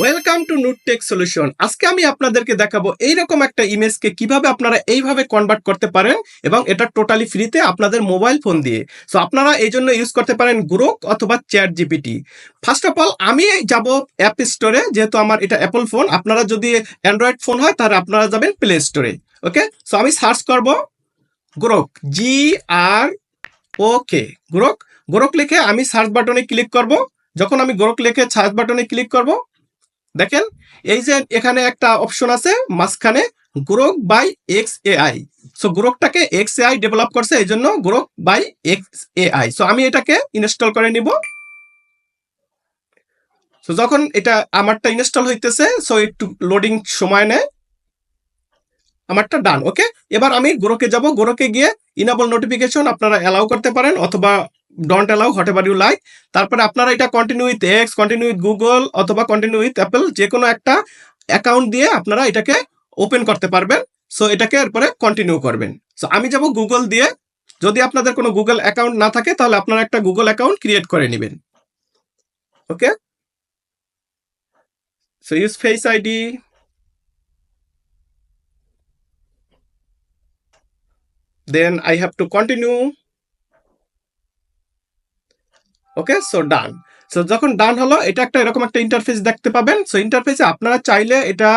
Welcome to নুটটেক solution আজকে আমি আপনাদেরকে দেখাবো এইরকম একটা ইমেজকে কীভাবে আপনারা এইভাবে কনভার্ট করতে পারেন এবং এটা টোটালি ফ্রিতে আপনাদের মোবাইল ফোন দিয়ে। সো আপনারা এই জন্য ইউজ করতে পারেন গ্রোক অথবা chat GPT first of all আমি যাব অ্যাপ স্টোরে যেহেতু আমার এটা অ্যাপল ফোন আপনারা যদি অ্যান্ড্রয়েড ফোন হয়, তাহলে আপনারা যাবেন প্লে স্টোরে ওকে সো আমি সার্চ করব গ্রোক জি আর ওকে গ্রোক গ্রোক লিখে আমি সার্চ বাটনে ক্লিক করব। যখন আমি গ্রোক লিখে সার্চ বাটনে ক্লিক করব দেখেন, এই যে এখানে একটা অপশন আছে, মাঝখানে Grok by X AI so গ্রোকটাকে X AI develop করছে, এই জন্য Grok by X AI so আমি এটাকে ইনস্টল করে নিব। সো যখন এটা আমারটা ইনস্টল হইতেছে সো একটু লোডিং সময় নেয়। আমারটা ডান ওকে এবার আমি গোরকে যাব। গোরকে গিয়ে ইনাবল নোটিফিকেশন আপনারা অ্যালাউ করতে পারেন, অথবা don't allow whatever you like তারপরে আপনারা এটা continue with X continue with Google অথবা কন্টিনিউ উইথ অ্যাপেল যে কোনো একটা অ্যাকাউন্ট দিয়ে আপনারা এটাকে ওপেন করতে পারবেন। সো এটাকে এরপরে কন্টিনিউ করবেন। সো আমি যাব গুগল দিয়ে। যদি আপনাদের কোনো গুগল অ্যাকাউন্ট না থাকে, তাহলে আপনারা একটা গুগল অ্যাকাউন্ট ক্রিয়েট করে নেবেন। Okay so use face ID then I have to continue okay so done so যখন ডান হলো, এটা একটা এরকম একটা ইন্টারফেস দেখতে পাবেন। সো ইন্টারফেসে আপনারা চাইলে এটা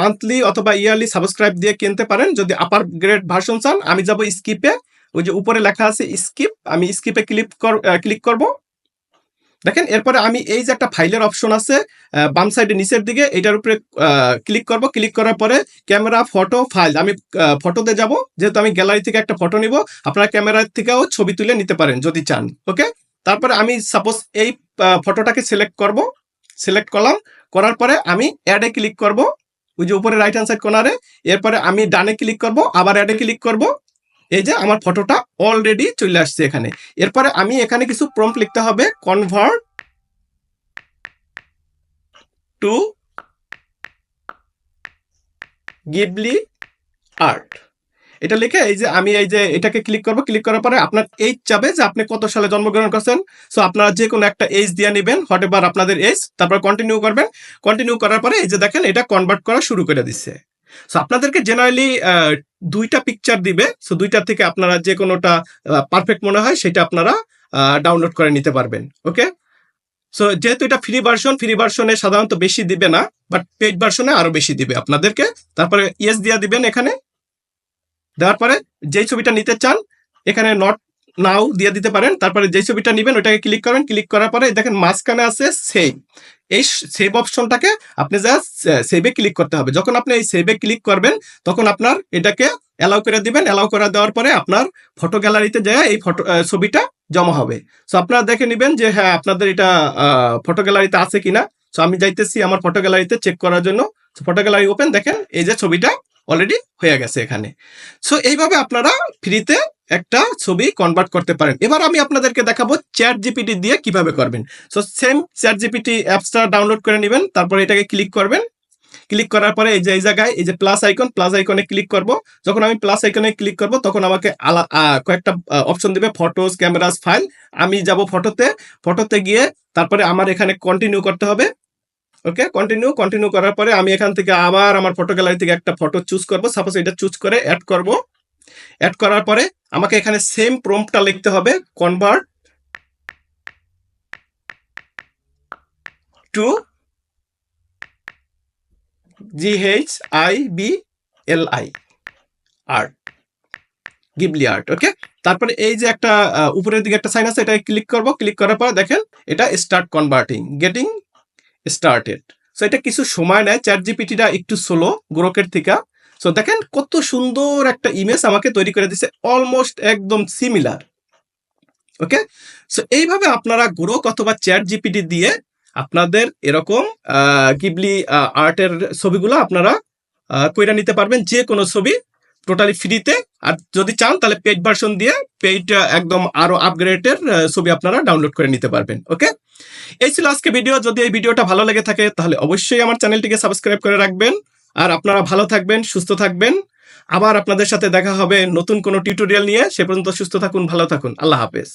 মান্থলি অথবা ইয়ারলি সাবস্ক্রাইব দিয়ে কিনতে পারেন। যদি আপার গ্রেড ভার্সন চান, আমি যাব স্কিপে ওই যে উপরে লেখা আছে স্কিপ আমি স্কিপে ক্লিক ক্লিক করব। দেখেন, এরপরে আমি এই যে একটা ফাইলের অপশন আছে বাম সাইডে নিচের দিকে, এটার উপরে ক্লিক করব। ক্লিক করার পরে ক্যামেরা ফটো ফাইল আমি ফটোতে যাব। যেহেতু আমি গ্যালারি থেকে একটা ফটো নিব, আপনারা ক্যামেরার থেকেও ছবি তুলে নিতে পারেন যদি চান। ওকে তারপরে আমি সাপোজ এই ফটোটাকে সিলেক্ট করব। সিলেক্ট করলাম। করার পরে আমি অ্যাডে ক্লিক করব। ওই যে উপরে রাইট হ্যান্ড সাইড কর্নারে এরপরে আমি ডানে ক্লিক করব। আবার অ্যাডে ক্লিক করব। এই যে আমার ফটোটা অলরেডি চলে আসছে এখানে। এরপরে আমি এখানে কিছু প্রম্পট লিখতে হবে। কনভার্ট টু গিবলি আর্ট এটা লিখে এই যে আমি এই যে এটাকে ক্লিক করব ক্লিক করার পরে আপনার এইজ চাবে যে আপনি কত সালে জন্মগ্রহণ করছেন। সো আপনারা যে কোনো একটা এজ দিয়ে নেবেন হট এবার আপনাদের এজ তারপর কন্টিনিউ করবেন। কন্টিনিউ করার পরে এই যে দেখেন, এটা কনভার্ট করা শুরু করে দিচ্ছে। সো আপনাদেরকে জেনারেলি দুইটা পিকচার দিবে। সো দুইটার থেকে আপনারা যে কোনোটা পারফেক্ট মনে হয় সেটা আপনারা ডাউনলোড করে নিতে পারবেন ওকে সো যেহেতু এটা ফ্রি ভার্সন ফ্রি ভার্সনে সাধারণত বেশি দিবে না বাট পেড ভার্সনে আরও বেশি দিবে আপনাদেরকে। তারপরে ইয়েস দিয়া দিবেন এখানে। দেওয়ার পরে যেই ছবিটা নিতে চান, এখানে নট নাও দিয়ে দিতে পারেন। তারপরে যেই ছবিটা নেবেন ওটাকে ক্লিক করবেন। ক্লিক করার পরে দেখেন মাঝখানে আছে সেভ এই সেভ অপশনটাকে আপনি যা সেভে ক্লিক করতে হবে। যখন আপনি এই সেভে ক্লিক করবেন, তখন আপনার এটাকে অ্যালাউ করে দিবেন। অ্যালাউ করে দেওয়ার পরে আপনার ফটো গ্যালারিতে যায় এই ফটো ছবিটা জমা হবে। সো আপনারা দেখে নেবেন যে হ্যাঁ আপনাদের এটা ফটো গ্যালারিতে আছে কিনা। সো আমি যাইতেছি আমার ফটো গ্যালারিতে চেক করার জন্য। ফটো গ্যালারি ওপেন দেখেন এই যে ছবিটা অলরেডি হয়ে গেছে এখানে। সো এইভাবে আপনারা ফ্রিতে একটা ছবি কনভার্ট করতে পারেন। এবার আমি আপনাদেরকে দেখাবো চ্যাট জিপিটি দিয়ে কীভাবে করবেন। সো সেম চ্যাট জিপিটি অ্যাপসটা ডাউনলোড করে নেবেন, তারপরে এটাকে ক্লিক করবেন। ক্লিক করার পরে এই যে, এই জায়গায় এই যে প্লাস আইকন প্লাস আইকনে ক্লিক করব। যখন আমি প্লাস আইকনে ক্লিক করব, তখন আমাকে কয়েকটা অপশন দিবে ফটোস ক্যামেরাস ফাইল আমি যাব ফটোতে ফটোতে গিয়ে তারপরে আমার এখানে কন্টিনিউ করতে হবে। ওকে কন্টিনিউ কন্টিনিউ করার পরে আমি এখান থেকে আবার আমার ফটো গ্যালারি থেকে একটা ফটো চুজ করব। সাপোজ এটা চুজ করে অ্যাড করব। অ্যাড করার পরে আমাকে এখানে সেম প্রম্পটটা লিখতে হবে convert to G H I B L I art Ghibli art okay তারপরে এই যে একটা উপরের দিকে একটা সাইন আছে এটা ক্লিক করব। ক্লিক করার পর দেখেন, এটা start converting getting started so এটা কিছু সময় নেয়। চ্যাট জিপিটিটা একটু স্লো গ্রোকের থেকে। সো দেখেন কত সুন্দর একটা ইমেজ আমাকে তৈরি করে দিছে অলমোস্ট একদম সিমিলার ওকে সো এইভাবে আপনারা গ্রোক অথবা চ্যাট জিপিটি দিয়ে আপনাদের এরকম গিবলি আর্টের ছবিগুলো আপনারা কইরা নিতে পারবেন। যে কোনো ছবি টোটালি ফ্রিতে আর যদি চান, তাহলে পেইড ভার্সন দিয়ে পেইড একদম আরও আপগ্রেডের ছবি আপনারা ডাউনলোড করে নিতে পারবেন ওকে এই ছিল আজকে ভিডিও যদি এই ভিডিওটা ভালো লেগে থাকে, তাহলে অবশ্যই আমার চ্যানেলটিকে সাবস্ক্রাইব করে রাখবেন। আর আপনারা ভালো থাকবেন, সুস্থ থাকবেন। আবার আপনাদের সাথে দেখা হবে নতুন কোনো টিউটোরিয়াল নিয়ে। সে পর্যন্ত সুস্থ থাকুন, ভালো থাকুন। আল্লাহ হাফেজ।